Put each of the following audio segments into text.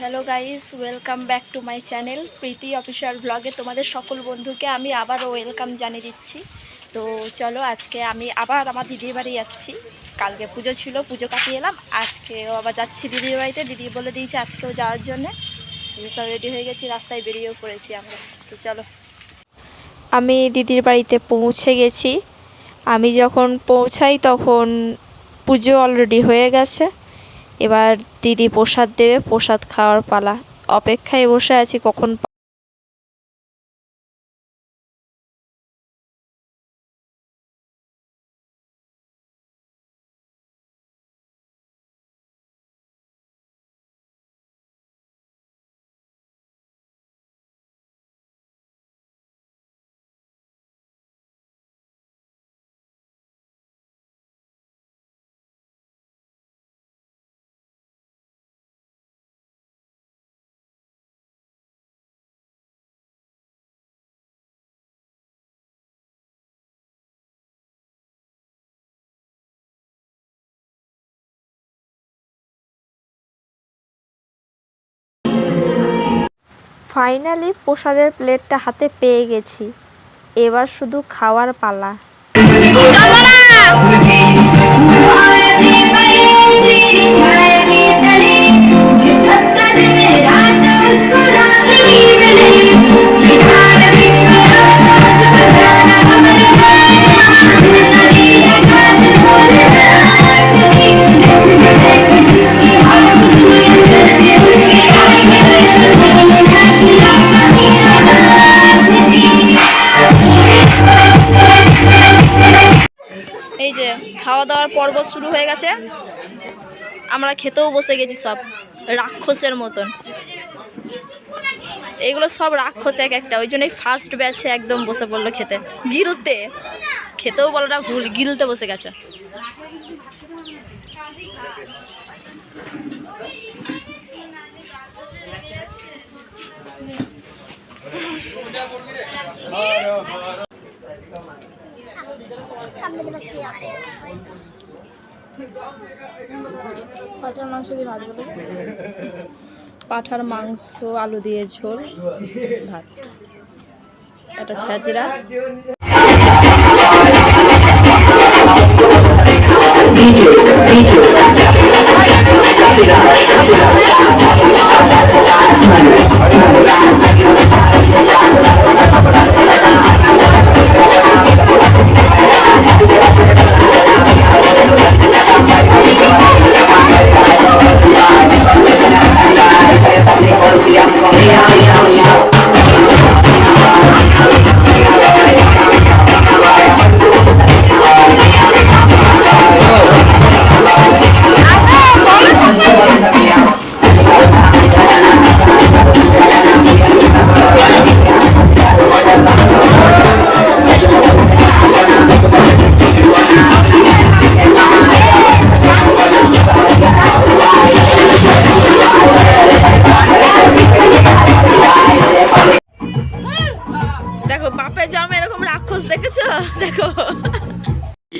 Hello guys welcome back to my channel Priti official ব্লগে তোমাদের সকল বন্ধুকে আমি আবারও ওয়েলকাম জানিয়ে দিচ্ছি। তো চলো আজকে আমি আবার আমার দিদির বাড়ি যাচ্ছি। কালকে পুজো ছিল, পুজো কাটিয়ে এলাম। আজকেও আবার যাচ্ছি দিদির বাড়িতে। দিদি বলে দিয়েছে আজকেও যাওয়ার জন্যে। সব রেডি হয়ে গেছি, রাস্তায় বেরিয়েও পড়েছি আমরা। তো চলো। আমি দিদির বাড়িতে পৌঁছে গেছি। আমি যখন পৌঁছাই তখন পুজো অলরেডি হয়ে গেছে। এবার দিদি প্রসাদ দেবে প্রসাদ খাওয়ার পালা। অপেক্ষায় বসে আছি কখন ফাইনালি প্রসাদের প্লেটটা হাতে পেয়ে গেছি। এবার শুধু খাওয়ার পালা। দাওয়ার পর্ব শুরু হয়ে গেছে। আমরা খেতেও বসে গেছি সব, রাক্ষসের মতন। এগুলো সব রাক্ষস এক একটা, ওই জন্যই ফার্স্ট ব্যাচে একদম বসে পড়ল খেতে। গিলতে, খেতেও বলাটা ভুল, গিলতে বসে গেছে। পাঠার মাংস দিয়ে ভাত বলে। পাঠার মাংস আলু দিয়ে ঝোল ভাত। একটা ছাজিরা দেখো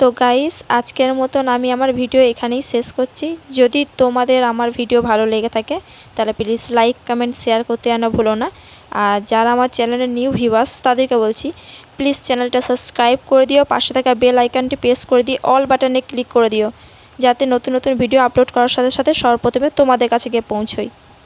তো গাইস আজকের মতন আমি আমার ভিডিও এখানেই শেষ করছি। যদি তোমাদের আমার ভিডিও ভালো লেগে থাকে, তাহলে প্লিজ লাইক কমেন্ট শেয়ার করতে যেন ভুলো না। আর যারা আমার চ্যানেলের নিউ ভিউয়ার্স তাদেরকে বলছি প্লিজ চ্যানেলটা সাবস্ক্রাইব করে দিও, পাশে থাকা বেল আইকনটি প্রেস করে দিয়ে অল বাটনে ক্লিক করে দিও, যাতে নতুন নতুন ভিডিও আপলোড করার সাথে সাথে সর্বপ্রথমে তোমাদের কাছে গিয়ে পৌঁছই।